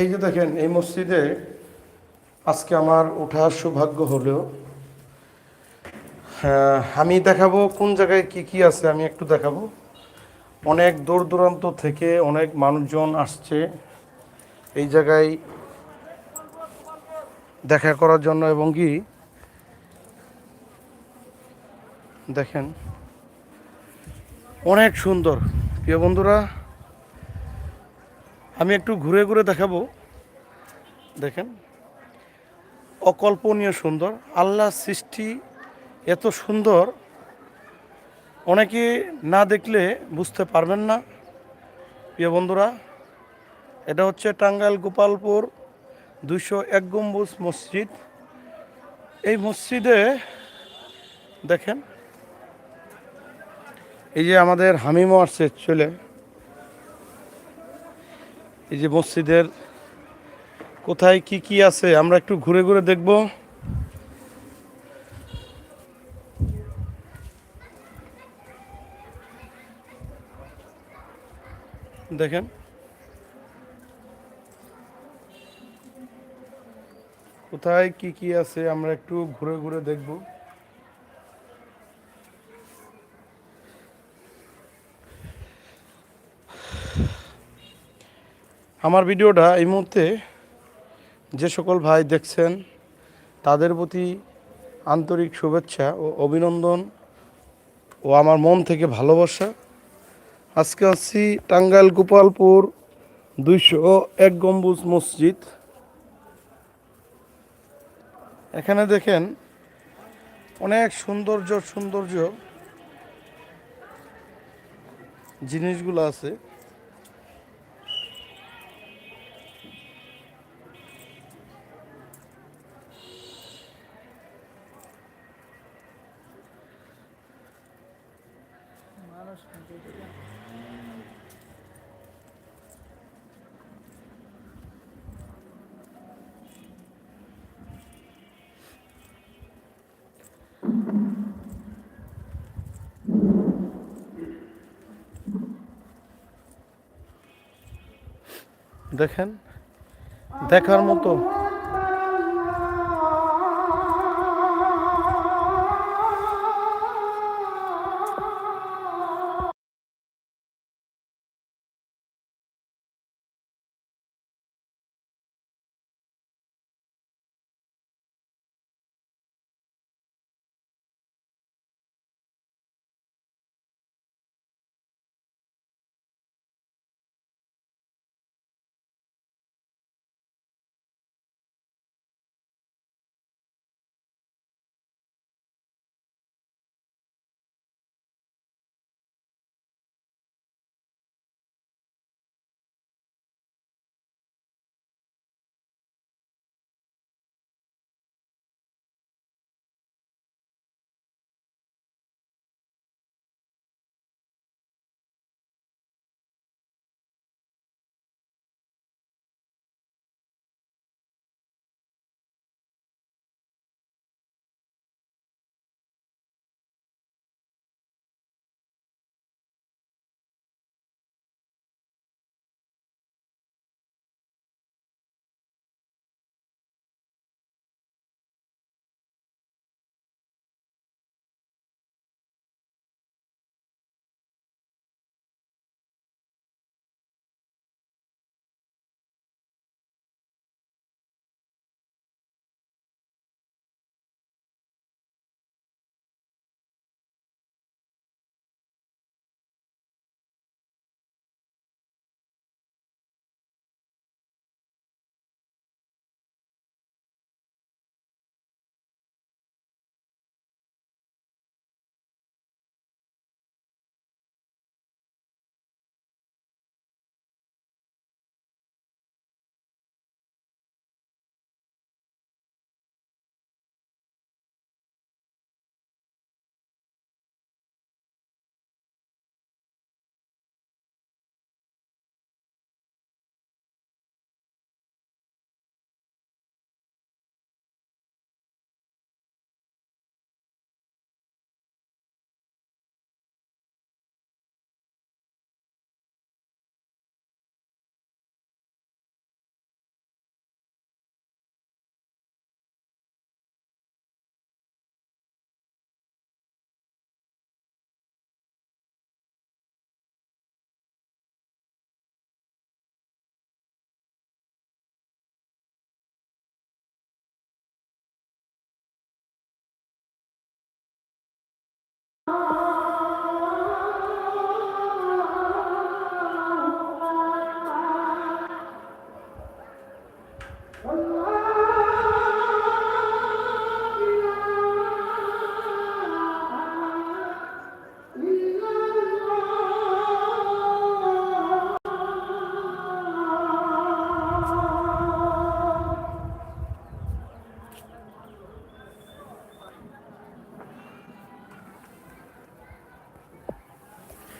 এই যে দেখেন, এই মসজিদে আজকে আমার ওঠার সৌভাগ্য হলেও আমি দেখাবো কোন জায়গায় কি কি আছে, আমি একটু দেখাবো। অনেক দূর দূরান্ত থেকে অনেক মানুষজন আসছে এই জায়গায় দেখা করার জন্য এবং কি দেখেন, অনেক সুন্দর। প্রিয় বন্ধুরা আমি একটু ঘুরে ঘুরে দেখাবো। দেখেন। অকল্পনীয় সুন্দর। আল্লাহ সৃষ্টি এত সুন্দর। অনেকে না দেখলে বুঝতে পারবেন না। প্রিয় বন্ধুরা, এটা হচ্ছে টাঙ্গাইল গোপালপুর দুইশো এক গম্বুজ মসজিদ। এই মসজিদে দেখেন, এই যে আমাদের হামিমও আসছে চলে। এই যে মসজিদের কোথায় কি কি আছে, আমরা একটু ঘুরে ঘুরে দেখব। দেখেন। কোথায় কি কি আছে, আমরা একটু ঘুরে ঘুরে দেখব। আমার ভিডিওটা এই মুহূর্তে যে সকল ভাই দেখছেন, তাদের প্রতি আন্তরিক শুভেচ্ছা ও অভিনন্দন ও আমার মন থেকে ভালোবাসা। আজকে আসছি টাঙ্গাইল গোপালপুর দুইশো এক গম্বুজ মসজিদ। এখানে দেখেন অনেক সৌন্দর্য সৌন্দর্য জিনিসগুলো আছে। দেখেন দেখার মতো